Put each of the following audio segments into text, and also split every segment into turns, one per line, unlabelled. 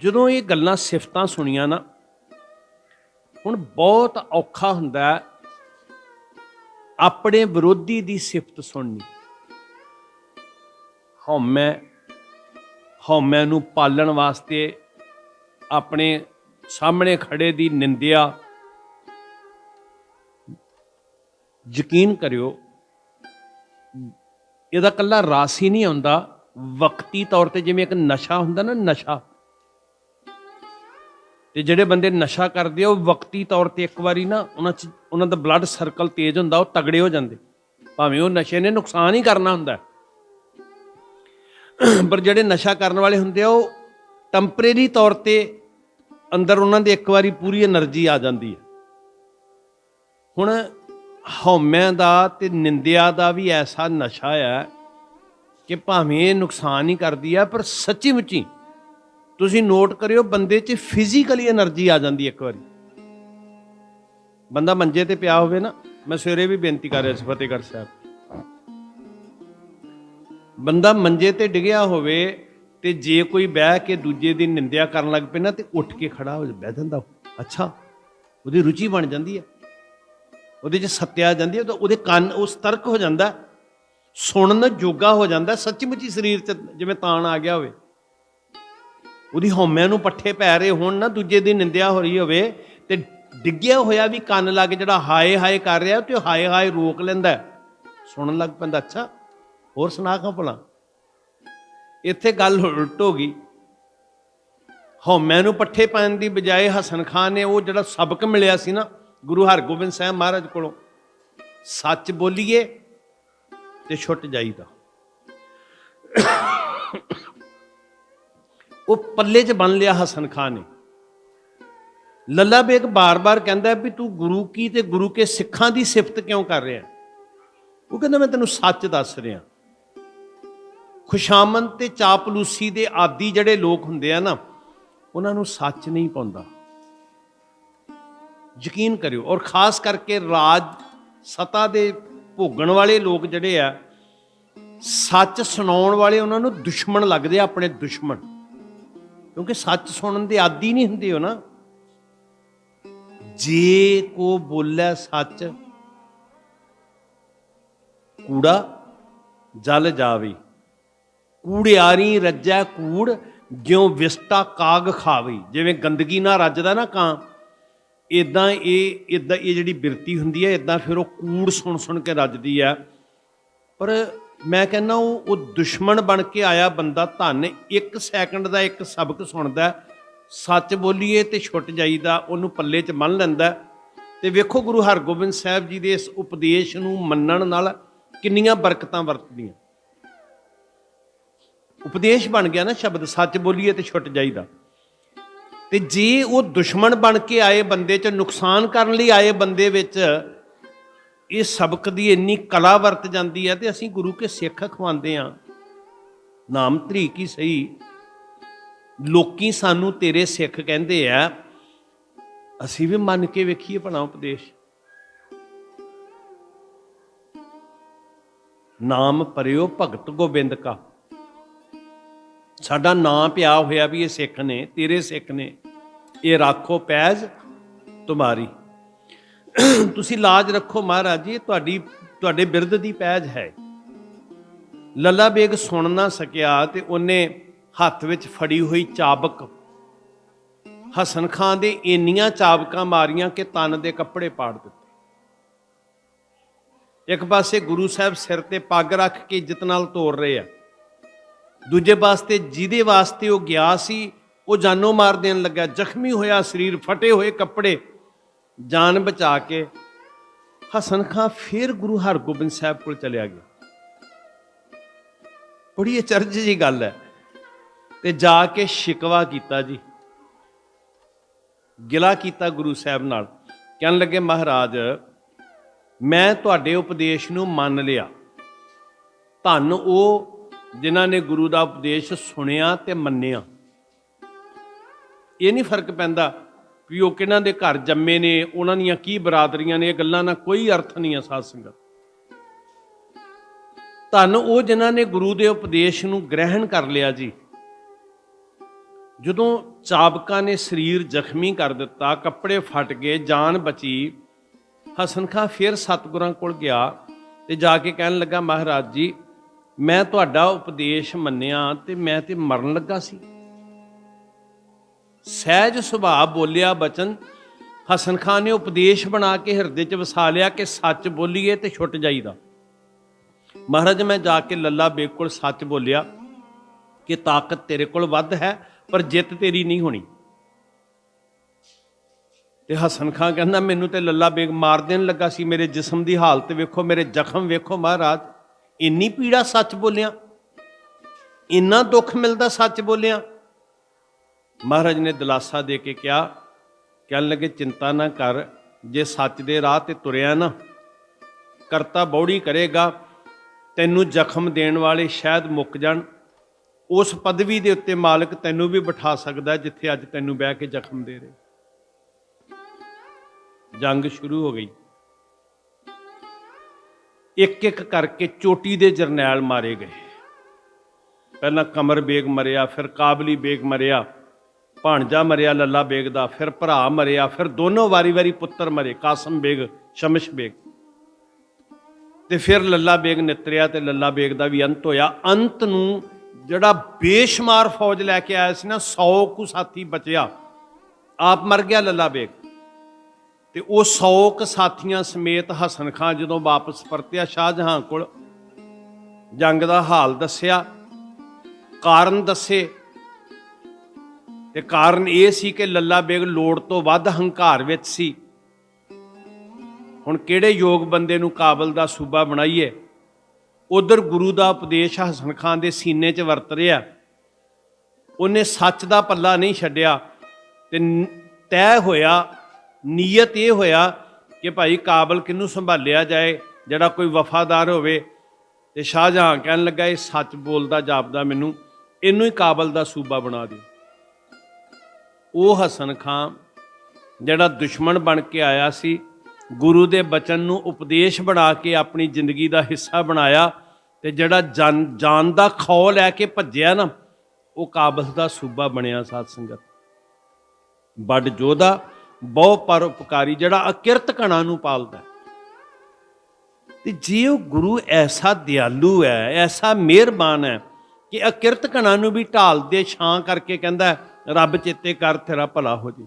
ਜਦੋਂ ਇਹ ਗੱਲਾਂ ਸਿਫਤਾਂ ਸੁਣੀਆਂ ਨਾ, ਹੁਣ ਬਹੁਤ ਔਖਾ ਹੁੰਦਾ ਆਪਣੇ ਵਿਰੋਧੀ ਦੀ ਸਿਫਤ ਸੁਣਨੀ। ਹਉਮੈ ਹਉਮੈ ਨੂੰ ਪਾਲਣ ਵਾਸਤੇ ਆਪਣੇ ਸਾਹਮਣੇ ਖੜੇ ਦੀ ਨਿੰਦਿਆ ਯਕੀਨ ਕਰਿਓ, ਇਹਦਾ ਕੱਲਾ ਰਾਸ ਹੀ ਨਹੀਂ ਆਉਂਦਾ ਵਕਤੀ ਤੌਰ ਤੇ ਜਿਵੇਂ ਇੱਕ ਨਸ਼ਾ ਹੁੰਦਾ ਨਾ, ਨਸ਼ਾ। ਤੇ ਜਿਹੜੇ ਬੰਦੇ ਨਸ਼ਾ ਕਰਦੇ ਉਹ ਵਕਤੀ ਤੌਰ ਤੇ ਇੱਕ ਵਾਰੀ ਨਾ ਉਹਨਾਂ ਚ, ਉਹਨਾਂ ਦਾ ਬਲੱਡ ਸਰਕਲ ਤੇਜ਼ ਹੁੰਦਾ, ਉਹ ਤਗੜੇ ਹੋ ਜਾਂਦੇ। ਭਾਵੇਂ ਉਹ ਨਸ਼ੇ ਨੇ ਨੁਕਸਾਨ ਹੀ ਕਰਨਾ ਹੁੰਦਾ। ਪਰ ਜਿਹੜੇ ਨਸ਼ਾ ਕਰਨ ਵਾਲੇ ਹੁੰਦੇ ਆ, ਉਹ ਟੈਂਪਰੇਰੀ ਤੌਰ ਤੇ ਅੰਦਰ ਉਹਨਾਂ ਦੇ ਇੱਕ ਵਾਰੀ ਪੂਰੀ એનર્ਜੀ ਆ ਜਾਂਦੀ ਹੈ। ਹੁਣ ਹਉਮੈ ਦਾ ਤੇ ਨਿੰਦਿਆ ਦਾ ਵੀ ਐਸਾ ਨਸ਼ਾ ਹੈ ਕਿ ਭਾਵੇਂ ਨੁਕਸਾਨ ਹੀ ਕਰਦੀ ਹੈ, ਪਰ ਸੱਚੀ ਮੁੱਚੀ ਤੁਸੀਂ ਨੋਟ ਕਰਿਓ ਬੰਦੇ 'ਚ ਫਿਜ਼ੀਕਲੀ એનર્ਜੀ ਆ ਜਾਂਦੀ ਇੱਕ ਵਾਰੀ। ਬੰਦਾ ਮੰਜੇ ਤੇ ਪਿਆ ਹੋਵੇ ਨਾ, ਮੈਂ ਸਵੇਰੇ ਵੀ ਬੇਨਤੀ ਕਰ ਰਿਹਾ ਸੀ ਫਤਿਹਗੜ੍ਹ ਸਾਹਿਬ। ਬੰਦਾ ਮੰਜੇ ਤੇ ਡਿਗਿਆ ਹੋਵੇ ਤੇ ਜੇ ਕੋਈ ਬਹਿ ਕੇ ਦੂਜੇ ਦੀ ਨਿੰਦਿਆ ਕਰਨ ਲੱਗ ਪਏ ਨਾ ਤੇ ਉੱਠ ਕੇ ਖੜਾ ਹੋ ਬਹਿ ਜਾਂਦਾ ਅੱਛਾ, ਉਹਦੀ ਰੁਚੀ ਬਣ ਜਾਂਦੀ ਹੈ। ਉਹਦੇ 'ਚ ਸੱਤਿਆ ਜਾਂਦੀ ਹੈ ਤਾਂ ਉਹਦੇ ਕੰਨ ਉਹ ਸਤਰਕ ਹੋ ਜਾਂਦਾ, ਸੁਣਨ ਜੋਗਾ ਹੋ ਜਾਂਦਾ, ਸੱਚਮੁੱਚੀ ਸਰੀਰ 'ਚ ਜਿਵੇਂ ਤਾਣ ਆ ਗਿਆ ਹੋਵੇ। ਉਹਦੀ ਹਉਮੈ ਨੂੰ ਪੱਠੇ ਪੈ ਰਹੇ ਹੋਣ ਨਾ, ਦੂਜੇ ਦੀ ਨਿੰਦਿਆ ਹੋ ਰਹੀ ਹੋਵੇ ਤੇ ਡਿੱਗਿਆ ਹੋਇਆ ਵੀ ਕੰਨ ਲਾ ਕੇ ਜਿਹੜਾ ਹਾਏ ਹਾਏ ਕਰ ਰਿਹਾ, ਤੇ ਹਾਏ ਹਾਏ ਰੋਕ ਲੈਂਦਾ ਸੁਣਨ ਲੱਗ ਪੈਂਦਾ, ਅੱਛਾ, ਹੋਰ ਸੁਣਾ ਖਾਂ ਭਲਾ? ਇੱਥੇ ਗੱਲ ਉਲਟ ਹੋ ਗਈ। ਹਉਮੈ ਨੂੰ ਪੱਠੇ ਪਾਉਣ ਦੀ ਬਜਾਏ ਹਸਨ ਖਾਨ ਨੇ ਉਹ ਜਿਹੜਾ ਸਬਕ ਮਿਲਿਆ ਸੀ ਨਾ, ਗੁਰੂ ਹਰਗੋਬਿੰਦ ਸਾਹਿਬ ਮਹਾਰਾਜ ਕੋਲੋਂ, ਸੱਚ ਬੋਲੀਏ ਤੇ ਛੁੱਟ ਜਾਈਦਾ। ਉਹ ਪੱਲੇ 'ਚ ਬੰਨ ਲਿਆ ਹਸਨ ਖਾਨ ਨੇ। ਲੱਲਾ ਬੇਗ ਬਾਰ-ਬਾਰ ਕਹਿੰਦਾ ਵੀ ਤੂੰ ਗੁਰੂ ਕੀ ਤੇ ਗੁਰੂ ਕੇ ਸਿੱਖਾਂ ਦੀ ਸਿਫਤ ਕਿਉਂ ਕਰ ਰਿਹਾ ਉਹ ਕਹਿੰਦਾ ਮੈਂ ਤੈਨੂੰ ਸੱਚ ਦੱਸ ਰਿਹਾ। ਖੁਸ਼ਾਮਨ ਤੇ ਚਾਪਲੂਸੀ ਦੇ ਆਦੀ ਜਿਹੜੇ ਲੋਕ ਹੁੰਦੇ ਆ ਨਾ, ਉਹਨਾਂ ਨੂੰ ਸੱਚ ਨਹੀਂ ਪਾਉਂਦਾ। ਯਕੀਨ ਕਰਿਓ, ਔਰ ਖਾਸ ਕਰਕੇ ਰਾਜ ਸਤਾ ਦੇ ਭੋਗਣ ਵਾਲੇ ਲੋਕ ਜਿਹੜੇ ਆ, ਸੱਚ ਸੁਣਾਉਣ ਵਾਲੇ ਉਹਨਾਂ ਨੂੰ ਦੁਸ਼ਮਣ ਲੱਗਦੇ ਆ, ਆਪਣੇ ਦੁਸ਼ਮਣ। ਕਿਉਂਕਿ ਸੱਚ ਸੁਣਨ ਦੇ ਆਦੀ ਨਹੀਂ ਹੁੰਦੇ ਹੋ ਨਾ। ਜੇ ਕੋ ਬੋਲੇ ਸੱਚ, ਕੂੜਾ ਜਲ ਜਾਵੇ। ਕੂੜਿਆਰੀ ਰੱਜੈ ਕੂੜ ਜਿਉ ਵਿਸਟਾ ਕਾਗ ਖਾਵੇ। ਜਿਵੇਂ ਗੰਦਗੀ ਨਾਲ ਰੱਜਦਾ ਨਾ ਕਾਂ। ਇਦਾਂ ਇਹ ਇਦਾਂ ਇਹ ਜਿਹੜੀ ਬਿਰਤੀ ਹੁੰਦੀ ਹੈ ਇਦਾਂ ਫਿਰ ਉਹ ਕੂੜ ਸੁਣ ਸੁਣ ਕੇ ਰੱਜਦੀ ਹੈ। ਪਰ ਮੈਂ ਕਹਿੰਦਾ ਉਹ ਉਹ ਦੁਸ਼ਮਣ ਬਣ ਕੇ ਆਇਆ ਬੰਦਾ ਧੰਨ, ਇੱਕ ਸੈਕਿੰਡ ਦਾ ਇੱਕ ਸਬਕ ਸੁਣਦਾ, ਸੱਚ ਬੋਲੀਏ ਤੇ ਛੁੱਟ ਜਾਈਦਾ, ਉਹਨੂੰ ਪੱਲੇ 'ਚ ਮੰਨ ਲੈਂਦਾ ਹੈ। ਤੇ ਵੇਖੋ ਗੁਰੂ ਹਰਗੋਬਿੰਦ ਸਾਹਿਬ ਜੀ ਦੇ ਇਸ ਉਪਦੇਸ਼ ਨੂੰ ਮੰਨਣ ਨਾਲ ਕਿੰਨੀਆਂ ਬਰਕਤਾਂ ਵਰਤਦੀਆਂ ਉਪਦੇਸ਼ ਬਣ ਗਿਆ ਨਾ ਸ਼ਬਦ, ਸੱਚ ਬੋਲੀਏ ਤੇ ਛੁੱਟ ਜਾਈਦਾ ਤੇ ਜੇ ਉਹ ਦੁਸ਼ਮਣ ਬਣ ਕੇ ਆਏ ਬੰਦੇ 'ਚ, ਨੁਕਸਾਨ ਕਰਨ ਲਈ ਆਏ ਬੰਦੇ ਵਿੱਚ ਇਹ ਸਬਕ ਦੀ ਇੰਨੀ ਕਲਾ ਵਰਤ ਜਾਂਦੀ ਹੈ ਤੇ ਅਸੀਂ ਗੁਰੂ ਕੇ ਸਿੱਖ ਖਵਾਉਂਦੇ ਆ ਨਾਮ ਧਰੀ ਕੀ ਸਹੀ। ਲੋਕੀ ਸਾਨੂੰ ਤੇਰੇ ਸਿੱਖ ਕਹਿੰਦੇ ਆ। ਅਸੀਂ ਵੀ ਮੰਨ ਕੇ ਵੇਖੀਏ ਭਣਾ ਉਪਦੇਸ਼। ਨਾਮ ਪਰਿਓ ਭਗਤ ਗੋਬਿੰਦ ਕਾ। ਸਾਡਾ ਨਾਂ ਪਿਆ ਹੋਇਆ ਵੀ ਇਹ ਸਿੱਖ ਨੇ, ਤੇਰੇ ਸਿੱਖ ਨੇ। ਇਹ ਰਾਖੋ ਪੈਜ, ਤੁਮਾਰੀ। ਤੁਸੀਂ ਲਾਜ ਰੱਖੋ ਮਹਾਰਾਜ ਜੀ ਇਹ ਤੁਹਾਡੀ, ਤੁਹਾਡੇ ਬਿਰਧ ਦੀ ਪੈਜ ਹੈ। ਲੱਲਾ ਬੇਗ ਸੁਣ ਨਾ ਸਕਿਆ ਤੇ ਉਹਨੇ ਹੱਥ ਵਿੱਚ ਫੜੀ ਹੋਈ ਚਾਬਕ। ਹਸਨ ਖਾਨ ਦੇ ਇੰਨੀਆਂ ਚਾਬਕਾਂ ਮਾਰੀਆਂ ਕਿ ਤਨ ਦੇ ਕੱਪੜੇ ਪਾੜ ਦਿੱਤੇ। ਇੱਕ ਪਾਸੇ ਗੁਰੂ ਸਾਹਿਬ ਸਿਰ ਤੇ ਪੱਗ ਰੱਖ ਕੇ ਇੱਜ਼ਤ ਨਾਲ ਤੋਰ ਰਹੇ ਆ। ਦੂਜੇ ਪਾਸੇ ਜਿਹਦੇ ਵਾਸਤੇ ਉਹ ਗਿਆ ਸੀ, ਉਹ ਜਾਨੋਂ ਮਾਰ ਦੇਣ ਲੱਗਾ ਜ਼ਖਮੀ ਹੋਇਆ, ਸਰੀਰ ਫਟੇ ਹੋਏ ਕੱਪੜੇ ਜਾਨ ਬਚਾ ਕੇ ਹਸਨ ਖਾਂ ਫਿਰ ਗੁਰੂ ਹਰਗੋਬਿੰਦ ਸਾਹਿਬ ਕੋਲ ਚਲਿਆ ਗਿਆ। ਬੜੀ ਅਚਰਜ ਜੀ ਗੱਲ ਹੈ। ਤੇ ਜਾ ਕੇ ਸ਼ਿਕਵਾ ਕੀਤਾ ਜੀ। ਗਿਲਾ ਕੀਤਾ ਗੁਰੂ ਸਾਹਿਬ ਨਾਲ। ਕਹਿਣ ਲੱਗੇ, ਮਹਾਰਾਜ, ਮੈਂ ਤੁਹਾਡੇ ਉਪਦੇਸ਼ ਨੂੰ ਮੰਨ ਲਿਆ। ਧੰਨ ਉਹ ਜਿਨ੍ਹਾਂ ਨੇ ਗੁਰੂ ਦਾ ਉਪਦੇਸ਼ ਸੁਣਿਆ ਤੇ ਮੰਨਿਆ। ਇਹ ਨਹੀਂ ਫ਼ਰਕ ਪੈਂਦਾ ਵੀ ਉਹ ਕਿਹਨਾਂ ਦੇ ਘਰ ਜੰਮੇ ਨੇ, ਉਹਨਾਂ ਦੀਆਂ ਕੀ ਬਰਾਦਰੀਆਂ ਨੇ, ਇਹ ਗੱਲਾਂ ਨਾਲ ਕੋਈ ਅਰਥ ਨਹੀਂ ਹੈ ਸਾਧ ਸੰਗਤ। ਧੰਨ ਉਹ ਜਿਨ੍ਹਾਂ ਨੇ ਗੁਰੂ ਦੇ ਉਪਦੇਸ਼ ਨੂੰ ਗ੍ਰਹਿਣ ਕਰ ਲਿਆ ਜੀ। ਜਦੋਂ ਚਾਬਕਾ ਨੇ ਸਰੀਰ ਜ਼ਖਮੀ ਕਰ ਦਿੱਤਾ, ਕੱਪੜੇ ਫਟ ਗਏ, ਜਾਨ ਬਚੀ, ਹਸਨ ਖਾਂ ਫਿਰ ਸਤਿਗੁਰਾਂ ਕੋਲ ਗਿਆ ਤੇ ਜਾ ਕੇ ਕਹਿਣ ਲੱਗਾ, ਮਹਾਰਾਜ ਜੀ, ਮੈਂ ਤੁਹਾਡਾ ਉਪਦੇਸ਼ ਮੰਨਿਆ ਤੇ ਮੈਂ ਤੇ ਮਰਨ ਲੱਗਾ ਸੀ। ਸਹਿਜ ਸੁਭਾਅ ਬੋਲਿਆ ਬਚਨ, ਹਸਨ ਖਾਨ ਨੇ ਉਪਦੇਸ਼ ਬਣਾ ਕੇ ਹਿਰਦੇ 'ਚ ਵਸਾ ਲਿਆ ਕਿ ਸੱਚ ਬੋਲੀਏ ਤੇ ਛੁੱਟ ਜਾਈਦਾ। ਮਹਾਰਾਜ, ਮੈਂ ਜਾ ਕੇ ਲੱਲਾ ਬੇਗ ਕੋਲ ਸੱਚ ਬੋਲਿਆ ਕਿ ਤਾਕਤ ਤੇਰੇ ਕੋਲ ਵੱਧ ਹੈ, ਪਰ ਜਿੱਤ ਤੇਰੀ ਨਹੀਂ ਹੋਣੀ। ਤੇ ਹਸਨ ਖਾਨ ਕਹਿੰਦਾ, ਮੈਨੂੰ ਤੇ ਲੱਲਾ ਬੇਗ ਮਾਰ ਦੇਣ ਲੱਗਾ ਸੀ, ਮੇਰੇ ਜਿਸਮ ਦੀ ਹਾਲਤ ਵੇਖੋ, ਮੇਰੇ ਜ਼ਖਮ ਵੇਖੋ ਮਹਾਰਾਜ, ਇੰਨੀ ਪੀੜਾ ਸੱਚ ਬੋਲਿਆ, ਇੰਨਾ ਦੁੱਖ ਮਿਲਦਾ ਸੱਚ ਬੋਲਿਆ ਮਹਾਰਾਜ ਨੇ ਦਿਲਾਸਾ ਦੇ ਕੇ ਕਿਹਾ, ਕਹਿਣ ਲੱਗੇ, ਚਿੰਤਾ ਨਾ ਕਰ, ਜੇ ਸੱਚ ਦੇ ਰਾਹ ਤੇ ਤੁਰਿਆ ਨਾ, ਕਰਤਾ ਬੌੜੀ ਕਰੇਗਾ, ਤੈਨੂੰ ਜ਼ਖਮ ਦੇਣ ਵਾਲੇ ਸ਼ਾਇਦ ਮੁੱਕ ਜਾਣ। ਉਸ ਪਦਵੀ ਦੇ ਉੱਤੇ ਮਾਲਕ ਤੈਨੂੰ ਵੀ ਬਿਠਾ ਸਕਦਾ ਜਿੱਥੇ ਅੱਜ ਤੈਨੂੰ ਬਹਿ ਕੇ ਜ਼ਖਮ ਦੇ ਰਹੇ। ਜੰਗ ਸ਼ੁਰੂ ਹੋ ਗਈ। ਇੱਕ ਇੱਕ ਕਰਕੇ ਚੋਟੀ ਦੇ ਜਰਨੈਲ ਮਾਰੇ ਗਏ। ਪਹਿਲਾਂ ਕਮਰ ਬੇਗ ਮਰਿਆ, ਫਿਰ ਕਾਬਲੀ ਬੇਗ ਮਰਿਆ। ਭਾਣਜਾ ਮਰਿਆ, ਲੱਲਾ ਬੇਗ ਦਾ, ਫਿਰ ਭਰਾ ਮਰਿਆ, ਫਿਰ ਦੋਨੋਂ ਵਾਰੀ-ਵਾਰੀ ਪੁੱਤਰ ਮਰੇ, ਕਾਸਮ ਬੇਗ, ਸ਼ਮਸ਼ ਬੇਗ। ਤੇ ਫਿਰ ਲੱਲਾ ਬੇਗ ਨਿਤਰਿਆ ਤੇ ਲੱਲਾ ਬੇਗ ਦਾ ਵੀ ਅੰਤ ਹੋਇਆ। ਅੰਤ ਨੂੰ ਜਿਹੜਾ ਬੇਸ਼ੁਮਾਰ ਫੌਜ ਲੈ ਕੇ ਆਇਆ ਸੀ ਨਾ 100 ਕੁ ਸਾਥੀ ਬਚਿਆ। ਆਪ ਮਰ ਗਿਆ ਲੱਲਾ ਬੇਗ। ਤੇ ਉਹ 100 ਕੁ ਸਾਥੀਆਂ ਸਮੇਤ ਹਸਨ ਖਾਨ ਜਦੋਂ ਵਾਪਸ ਪਰਤਿਆ ਸ਼ਾਹਜਹਾਨ ਕੋਲ ਜੰਗ ਦਾ ਹਾਲ ਦੱਸਿਆ। ਕਾਰਨ ਦੱਸੇ ਤੇ ਕਾਰਨ ਇਹ ਸੀ ਕਿ ਲੱਲਾ ਬੇਗ ਲੋੜ ਤੋਂ ਵੱਧ ਹੰਕਾਰ ਵਿੱਚ ਸੀ। ਹੁਣ ਕਿਹੜੇ ਯੋਗ ਬੰਦੇ ਨੂੰ ਕਾਬਲ ਦਾ ਸੂਬਾ ਬਣਾਈਏ? ਉਧਰ ਗੁਰੂ ਦਾ ਉਪਦੇਸ਼ ਹਸਨ ਖਾਨ ਦੇ ਸੀਨੇ 'ਚ ਵਰਤ ਰਿਹਾ। ਉਹਨੇ ਸੱਚ ਦਾ ਪੱਲਾ ਨਹੀਂ ਛੱਡਿਆ ਤੇ ਤੈਅ ਹੋਇਆ, ਨੀਅਤ ਇਹ ਹੋਇਆ ਕਿ ਭਾਈ ਕਾਬਲ ਕਿਹਨੂੰ ਸੰਭਾਲਿਆ ਜਾਏ, ਜਿਹੜਾ ਕੋਈ ਵਫਾਦਾਰ ਹੋਵੇ। ਤੇ ਸ਼ਾਹਜਹਾਂ ਕਹਿਣ ਲੱਗਾ, ਇਹ ਸੱਚ ਬੋਲਦਾ ਜਾਪਦਾ ਮੈਨੂੰ, ਇਹਨੂੰ ਹੀ ਕਾਬਲ ਦਾ ਸੂਬਾ ਬਣਾ ਦਿਓ। ਉਹ ਹਸਨ ਖਾਨ, ਜਿਹੜਾ ਦੁਸ਼ਮਣ ਬਣ ਕੇ ਆਇਆ ਸੀ, ਗੁਰੂ ਦੇ ਬਚਨ ਨੂੰ ਉਪਦੇਸ਼ ਬਣਾ ਕੇ ਆਪਣੀ ਜ਼ਿੰਦਗੀ ਦਾ ਹਿੱਸਾ ਬਣਾਇਆ ਤੇ ਜਿਹੜਾ ਜਨ, ਜਾਨ ਦਾ ਖੌ ਲੈ ਕੇ ਭੱਜਿਆ ਨਾ, ਉਹ ਕਾਬਲ ਦਾ ਸੂਬਾ ਬਣਿਆ ਸਾਧ ਸੰਗਤ। ਵੱਡ ਜੋਧਾ ਬਹੁ ਪਰਉਪਕਾਰੀ, ਜਿਹੜਾ ਅਕਿਰਤ ਕਣਾ ਨੂੰ ਪਾਲਦਾ ਤੇ ਜੇ ਉਹ ਗੁਰੂ ਐਸਾ ਦਿਆਲੂ ਹੈ, ਐਸਾ ਮਿਹਰਬਾਨ ਹੈ ਕਿ ਅਕਿਰਤ ਕਣਾ ਨੂੰ ਵੀ ਢਾਲ ਦੇ ਛਾਂ ਕਰਕੇ ਕਹਿੰਦਾ ਰੱਬ ਚੇਤੇ ਕਰ, ਤੇਰਾ ਭਲਾ ਹੋ ਜੇ।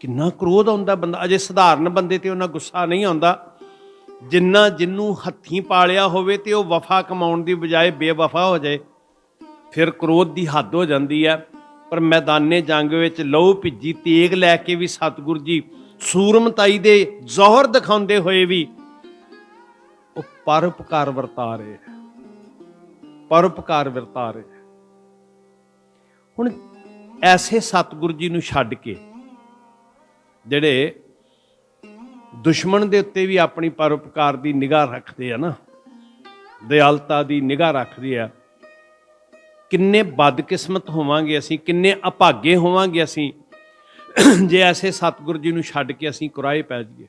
ਕਿੰਨਾ ਕ੍ਰੋਧ ਆਉਂਦਾ ਬੰਦਾ। ਅਜੇ ਸਧਾਰਨ ਬੰਦੇ ਤੇ ਉਹਨਾਂ ਗੁੱਸਾ ਨਹੀਂ ਆਉਂਦਾ। ਜਿੰਨਾ ਜਿੰਨੂੰ ਹੱਥੀਂ ਪਾਲਿਆ ਹੋਵੇ ਤੇ ਉਹ ਵਫਾ ਕਮਾਉਣ ਦੀ ਬਜਾਏ ਬੇਵਫਾ ਹੋ ਜਾਏ, ਫਿਰ ਕ੍ਰੋਧ ਦੀ ਹੱਦ ਹੋ ਜਾਂਦੀ ਹੈ ਪਰ ਮੈਦਾਨੇ ਜੰਗ ਵਿੱਚ ਲਹੂ ਭਿੱਜੀ, ਤੇਗ ਲੈ ਕੇ ਵੀ ਸਤਿਗੁਰੂ ਜੀ ਸੂਰਮਤਾਈ ਦੇ ਜ਼ੋਹਰ ਦਿਖਾਉਂਦੇ ਹੋਏ ਵੀ ਉਹ ਪਰਉਪਕਾਰ ਵਰਤਾ ਰਹੇ। ਹੈ। ਪਰਉਪਕਾਰ ਵਰਤਾ ਰਹੇ। ਹੁਣ ਐਸੇ ਸਤਿਗੁਰੂ ਜੀ ਨੂੰ ਛੱਡ ਕੇ ਜਿਹੜੇ ਦੁਸ਼ਮਣ ਦੇ ਉੱਤੇ ਵੀ ਆਪਣੀ ਪਰਉਪਕਾਰ ਦੀ ਨਿਗਾਹ ਰੱਖਦੇ ਆ ਨਾ, ਦਿਆਲਤਾ ਦੀ ਨਿਗਾਹ ਰੱਖਦੇ ਆ, ਕਿੰਨੇ ਬਦਕਿਸਮਤ ਹੋਵਾਂਗੇ ਅਸੀਂ, ਕਿੰਨੇ ਅਭਾਗੇ ਹੋਵਾਂਗੇ ਅਸੀਂ, ਜੇ ਐਸੇ ਸਤਿਗੁਰੂ ਜੀ ਨੂੰ ਛੱਡ ਕੇ ਅਸੀਂ ਕੁਰਾਏ ਪੈ ਜਾਈਏ।